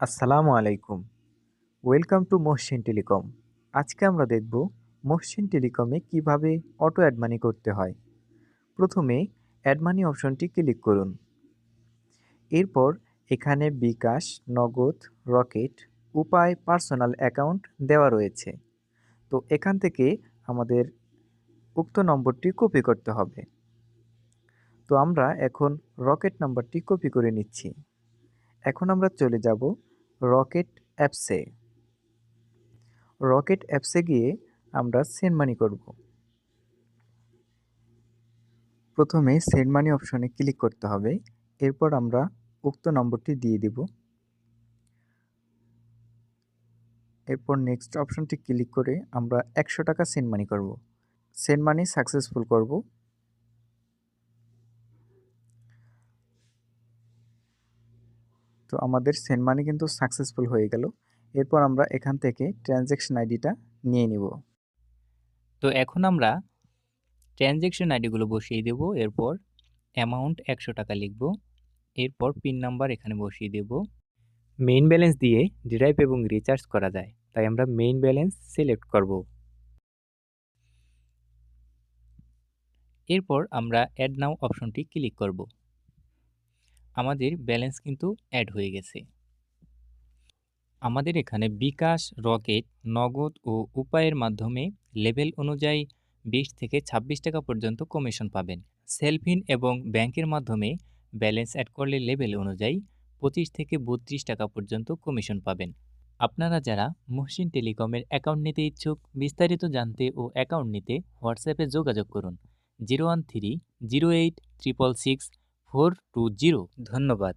আসসালামু আলাইকুম। Welcome to Mohsin telecom আজকে আমরা দেখব মহসিন টেলিকমে কীভাবে অটো অ্যাড মানি করতে হয়। প্রথমে অ্যাড মানি অপশনটি ক্লিক করুন। এরপর এখানে বিকাশ, নগদ, রকেট, উপায় পার্সোনাল অ্যাকাউন্ট দেওয়া রয়েছে। তো এখান থেকে আমাদের উক্ত নম্বরটি কপি করতে হবে। তো আমরা এখন রকেট নাম্বারটি কপি করে নিচ্ছি। এখন আমরা চলে যাব রকেট অ্যাপসে। রকেট অ্যাপসে গিয়ে আমরা সেন্ড মানি করব। প্রথমে সেন্ড মানি অপশনে ক্লিক করতে হবে। এরপর আমরা উক্ত নম্বরটি দিয়ে দিব। এরপর নেক্সট অপশনটি ক্লিক করে আমরা একশো টাকা সেন্ড মানি করব। সেন্ড মানি সাকসেসফুল করব। তো আমাদের সেন্ড মানি কিন্তু সাকসেসফুল হয়ে গেল। এরপর আমরা এখান থেকে ট্রানজ্যাকশন আইডিটা নিয়ে নিব। তো এখন আমরা ট্রানজ্যাকশন আইডিগুলো বসিয়ে দেব, এরপর অ্যামাউন্ট একশো টাকা লিখব, এরপর পিন নাম্বার এখানে বসিয়ে দেব। মেইন ব্যালেন্স দিয়ে ডিরাইভ এবং রিচার্জ করা যায়, তাই আমরা মেইন ব্যালেন্স সিলেক্ট করব। এরপর আমরা অ্যাড নাও অপশনটি ক্লিক করব। আমাদের ব্যালেন্স কিন্তু অ্যাড হয়ে গেছে। আমাদের এখানে বিকাশ, রকেট, নগদ ও উপায়ের মাধ্যমে লেভেল অনুযায়ী বিশ থেকে ২৬ টাকা পর্যন্ত কমিশন পাবেন। সেলফিন এবং ব্যাংকের মাধ্যমে ব্যালেন্স অ্যাড করলে লেভেল অনুযায়ী পঁচিশ থেকে বত্রিশ টাকা পর্যন্ত কমিশন পাবেন। আপনারা যারা মহসিন টেলিকমের অ্যাকাউন্ট নিতে ইচ্ছুক, বিস্তারিত জানতে ও অ্যাকাউন্ট নিতে হোয়াটসঅ্যাপে যোগাযোগ করুন। Zero one three, zero eight, triple six four two zero ধন্যবাদ